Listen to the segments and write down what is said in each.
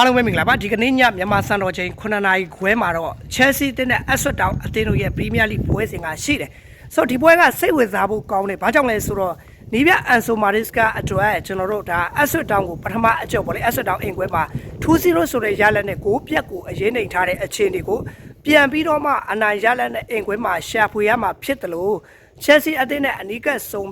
အားလုံးပဲမင်္ဂလာပါဒီကနေ့ညမြန်မာစံတော်ချိန်9နာရီခွဲမှာတော့ Chelsea တင်းနဲ့ Aston Town အသင်းတို့ရဲ့ Premier League ပွဲစဉ်ကရှိတယ်ဆိုတော့ဒီပွဲကစိတ်ဝင်စားဖို့ကောင်းတယ်ဘာကြောင့်လဲဆိုတော့နီးပြအန်ဆိုမာရစ်ကအတွက်ကျွန်တော်တို့ဒါ Aston Town ကိုပထမအကြော့ပေါ့လေ Aston Town အင်ကွဲမှာ2-0ဆိုတဲ့ရလဒ်နဲ့ကိုပြက်ကိုအရေးနိုင်ထားတဲ့အခြေအနေကိုပြန်ပြီးတော့မှအနိုင်ရလဒ်နဲ့အင်ကွဲမှာရှာဖွေရမှာဖြစ်တယ်လို့ Chelsea အသင်းနဲ့အနီးကပ်ဆုံး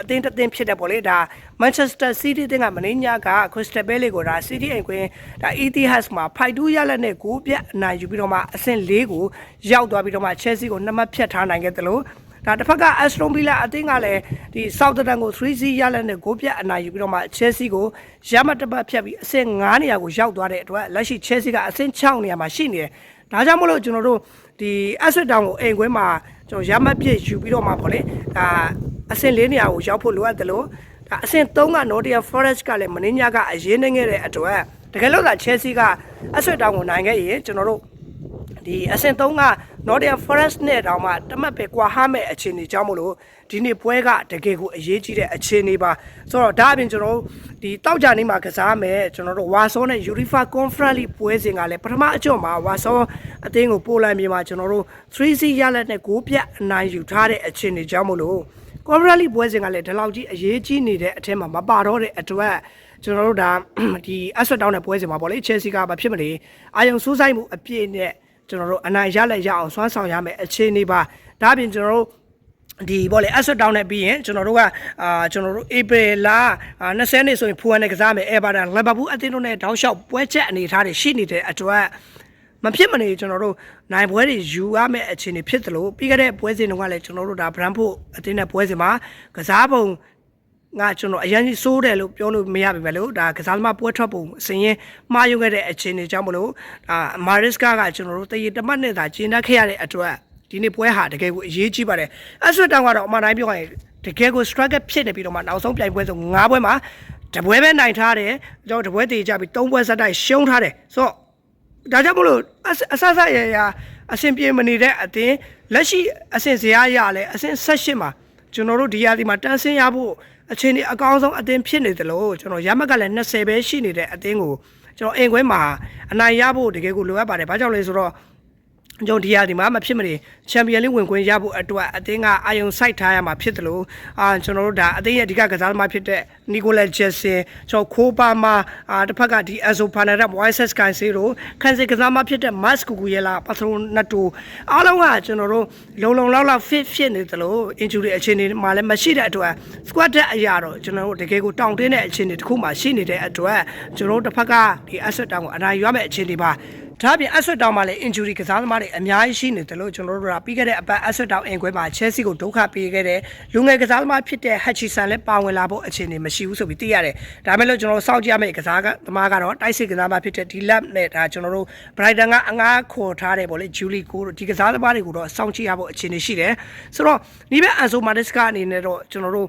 အသင်းတစ်သင်းဖြစ်တယ်ပေါ့လေဒါ Manchester City တင်းကမင်းညာက Crystal Palace ကိုဒါ City အိမ်ကွင်းဒါ Etihad မှာဖိုက်တူးရလက်နဲ့ကိုပြတ်အနိုင်ယူပြီးတော့မှအဆင့်၄ကိုရောက်သွားပြီးတော့မှ Chelsea ကိုနှစ်မှတ်ဖြတ်ထားနိုင်ခဲ့တယ်လို့ဒါတစ်ဖက်က Aston Villa အသင်းကလည်းဒီ Southampton ကို3-0ရလက်နဲ့ကိုပြတ်အနိုင်ယူပြီးတော့မှ Chelsea ကိုရမတ်တစ်ပတ်ဖြတ်ပြီးအဆင့်9နေရာကိုရောက်သွားတဲ့အတွက်လက်ရှိ Chelsea ကအဆင့်6နေရာမှာရှိနေတယ်ဒါကြောင့်မလို့ကျွန်တော်တို့ဒီ Aston Town ကိုအိမ်ကွင်းမှာကျွန်တော်ရမတ်ပြည့်ယူပြီးတော့မှပေါ့လေဒါ အဆင့်၄နေရာကိုရောက်ဖို့လိုအပ်တယ်လို့ဒါအဆင့်3က Nottingham Forest ကလည်းမင်းညာကအရေးနေခဲ့တဲ့အတွက်တကယ်လို့သာ Chelsea ကအဆွတ်တောင်းကိုနိုင်ခဲ့ရင်ကျွန်တော်တို့ဒီအဆင့်3က Nottingham Forest နဲ့တောင်မှတမတ်ပဲကွာဟမဲ့အခြေအနေကြောင့်မလို့ဒီနေ့ပွဲကတကယ်ကိုအရေးကြီးတဲ့အခြေအနေပါဆိုတော့ဒါအပြင်ကျွန်တော်တို့ဒီတောက်ကြနေမှာကစားမယ်ကျွန်တော်တို့ဝါဆောနဲ့ UEFA Conference League ပွဲစဉ်ကလည်းပထမအကျော့မှာဝါဆောအသင်းကိုပို့လိုက်မြေမှာကျွန်တော်တို့3-0ရလက်နဲ့6ပြတ်အနိုင်ယူထားတဲ့အခြေအနေကြောင့်မလို့ ကွန်ဖရင့်လိပွဲစဉ်ကလည်းဒီလောက်ကြီးအရေးကြီးနေတဲ့အထက်မှာမပါတော့တဲ့အတွက်ကျွန်တော်တို့ဒါဒီအဆွတ်တောင်းတဲ့ပွဲစဉ်မှာပေါ့လေ Chelsea ကဘာဖြစ်မလဲအာယုံစူးစိုက်မှုအပြည့်နဲ့ကျွန်တော်တို့အနိုင်ရလက်ရအောင်စွမ်းဆောင်ရမယ်အခြေအနေပါဒါအပြင်ကျွန်တော်တို့ဒီပေါ့လေအဆွတ်တောင်းနဲ့ပြီးရင်ကျွန်တော်တို့ကအာကျွန်တော်တို့ဧပြီလ20နှစ်ဆိုရင်ဖူဟန်နဲ့ကစားမယ်အဲဘာဒန်လီဗာပူးအသင်းတို့နဲ့တောက်လျှောက်ပွဲချက်အနေထားတွေရှိနေတဲ့အတွက် မဖြစ်မနေကျွန်တော်တို့နိုင်ပွဲတွေယူရမယ့်အခြေအနေဖြစ်တယ်လို့ပြီးခဲ့တဲ့ပွဲစဉ်တုန်းကလည်းကျွန်တော်တို့ဒါ brand ဖို့အတင်းနဲ့ပွဲစဉ်မှာကစားပုံငါကျွန်တော်အရင်ကြီးစိုးတယ်လို့ပြောလို့မရပါဘူးလို့ဒါကစားသမားပွဲထွက်ပုံအစင်းရင်မှားယွင်းခဲ့တဲ့အခြေအနေကြောင့်မလို့ဒါမာရစ်ကာကကျွန်တော်တို့တရေတမတ်နဲ့သာကျင်းတတ်ခဲ့ရတဲ့အတွက်ဒီနေ့ပွဲဟာတကယ်ကိုအရေးကြီးပါတယ်အဆွတ်တောင်ကတော့အမှန်တိုင်းပြောရရင်တကယ်ကို struggle ဖြစ်နေပြီးတော့မှနောက်ဆုံးပြိုင်ပွဲဆို9ပွဲမှာတပွဲပဲနိုင်ထားတယ်ကျွန်တော်တပွဲတည်ကြပြီး3ပွဲဆက်တိုက်ရှုံးထားတယ်ဆိုတော့ ဒါကြောင့်မလို့အစအဆဆရရအဆင်ပြေမနေတဲ့အတင်းလက်ရှိအဆင်စရာရလဲအဆင်ဆက်ရှစ်မှာကျွန်တော်တို့ဒီရာဒီမှာတန်းဆင်းရဖို့အခြေအနေအကောင်းဆုံးအတင်းဖြစ်နေတယ်လို့ကျွန်တော်ရမက်ကလည်း20ပဲရှိနေတဲ့အတင်းကိုကျွန်တော်အင်ခွဲမှာအနိုင်ရဖို့တကယ်ကိုလိုအပ်ပါတယ်။ဘာကြောင့်လဲဆိုတော့ ကျွန်တော်ဒီရာဒီမှာမဖြစ်မနေချန်ပီယံလိဝင်ခွင့်ရဖို့အတွက်အသင်းကအာယုံစိုက်ထားရမှာဖြစ်တယ်လို့အာကျွန်တော်တို့ဒါအသင်းရဲ့အဓိကကစားသမားဖြစ်တဲ့နီကိုလက်ဂျက်ဆင်ကျွန်တော်ခိုးပါမာအာတစ်ဖက်ကဒီအဆိုဖာနာရက်ဝိုင်ဆက်ကန်စီတို့ခန်စီကစားသမားဖြစ်တဲ့မတ်ကူကူရဲလာပါထရိုနတ်တိုအားလုံးကကျွန်တော်တို့လုံလုံလောက်လောက် fit ဖြစ်နေတယ်လို့ injury အခြေအနေမှာလည်းမရှိတဲ့အတွက် squad တဲ့အရာတော့ကျွန်တော်တို့တကယ်ကိုတောင့်တင်းတဲ့အခြေအနေတစ်ခုမှရှိနေတဲ့အတွက်ကျွန်တော်တို့တစ်ဖက်ကဒီ asset တောင်ကိုအနိုင်ရမယ့်အခြေအနေပါ ဒါအပြင်အဆွတ်တောင်မှာလည်း injury ကစားသမားတွေအများကြီးရှိနေတယ်လို့ကျွန်တော်တို့ကပြီးခဲ့တဲ့အပတ်အဆွတ်တောင်အင်ခွဲမှာ Chelsea ကိုဒုက္ခပေးခဲ့တဲ့လူငယ်ကစားသမားဖြစ်တဲ့ Hutchinson လည်းပါဝင်လာဖို့အခြေအနေမရှိဘူးဆိုပြီးသိရတယ်။ဒါပေမဲ့လို့ကျွန်တော်တို့စောင့်ကြည့်ရမယ့်ကစားသမားကတော့တိုက်စစ်ကစားသမားဖြစ်တဲ့ Dilap နဲ့ဒါကျွန်တော်တို့ Brighton ကအငားခေါ်ထားတယ်ပေါ့လေ Julie ကိုဒီကစားသမားတွေကိုတော့စောင့်ကြည့်ရဖို့အခြေအနေရှိတယ်။ဆိုတော့ဒီဘက် Anso Maresca အနေနဲ့တော့ကျွန်တော်တို့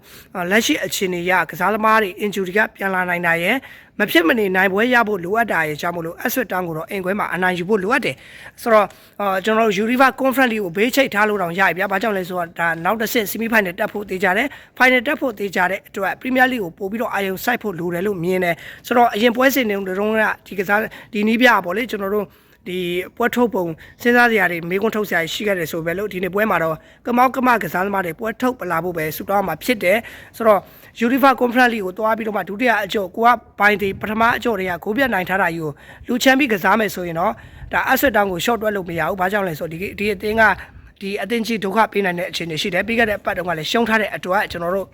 လက်ရှိအခြေအနေရကစားသမားတွေ injury ကပြန်လာနိုင်တာရဲ့ မဖြစ်မနေနိုင်ပွဲရဖို့လိုအပ်တာရဲ့ကြောင့်မလို့အဆွတ်တောင်းကိုတော့အင်ခွဲမှာအနိုင်ယူဖို့လိုအပ်တယ်ဆိုတော့အာကျွန်တော်တို့ Univa Conference League ကိုဘေးချိတ်ထားလို့တောင်ရပြီဗျာဘာကြောင့်လဲဆိုတော့ဒါနောက်တစ်ဆင့် semi final တက်ဖို့တေးကြတယ် final တက်ဖို့တေးကြတဲ့အတွက် Premier League ကိုပို့ပြီးတော့အာရုံစိုက်ဖို့လိုတယ်လို့မြင်တယ်ဆိုတော့အရင်ပွဲစဉ်တွေတုန်းကဒီကစားဒီနီးပြပေါ့လေကျွန်တော်တို့ ဒီပွဲထုတ်ပုံစဉ်းစားစရာတွေမေးခွန်းထုတ်စရာရှိခဲ့တယ်ဆိုပဲလို့ဒီနေ့ပွဲမှာတော့ကမောက်ကမကစားသမားတွေပွဲထုတ်ပလာဖို့ပဲဆူတောင်းမှာဖြစ်တယ်ဆိုတော့ Unifa Conference League ကိုတွားပြီးတော့မှဒုတိယအကျော်ကိုကဘိုင်းဒီပထမအကျော်တွေကကိုပြတ်နိုင်ထားတာယူကိုလူချန်ပီကစားမယ်ဆိုရင်တော့ဒါအဆွတ်တောင်းကို short တွက်လို့မရဘူးဘာကြောင့်လဲဆိုတော့ဒီဒီအသင်းကဒီအသင်းကြီးဒုက္ခပေးနိုင်တဲ့အခြေအနေရှိတယ်ပြီးခဲ့တဲ့အပတ်တုန်းကလည်းရှုံးထားတဲ့အတွက်ကျွန်တော်တို့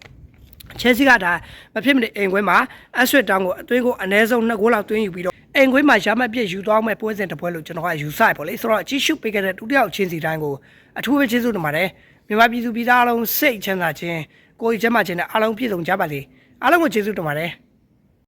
ချဲစီကဒါမဖြစ်မနေအိမ်ခွဲမှာအဆွတ်တောင်းကိုအသွင်းကိုအနည်းဆုံး2ဂိုးလောက်သွင်းယူပြီးတော့ အိမ်ခွဲမှာရမပြည့်ယူသွားမဲ့ပွဲစဉ်တစ်ပွဲလို့ကျွန်တော်ကယူဆရပေါ့လေဆိုတော့ကြီးရှုပေးခဲ့တဲ့ဒုတိယချင်းစီတိုင်းကိုအထူးပဲကျေးဇူးတင်ပါတယ်မြန်မာပြည်သူပြည်သားအလုံးစိတ်ချမ်းသာခြင်းကိုယ်ကျမ်းမာခြင်းနဲ့အားလုံးပြည့်စုံကြပါစေအားလုံးကိုကျေးဇူးတင်ပါတယ်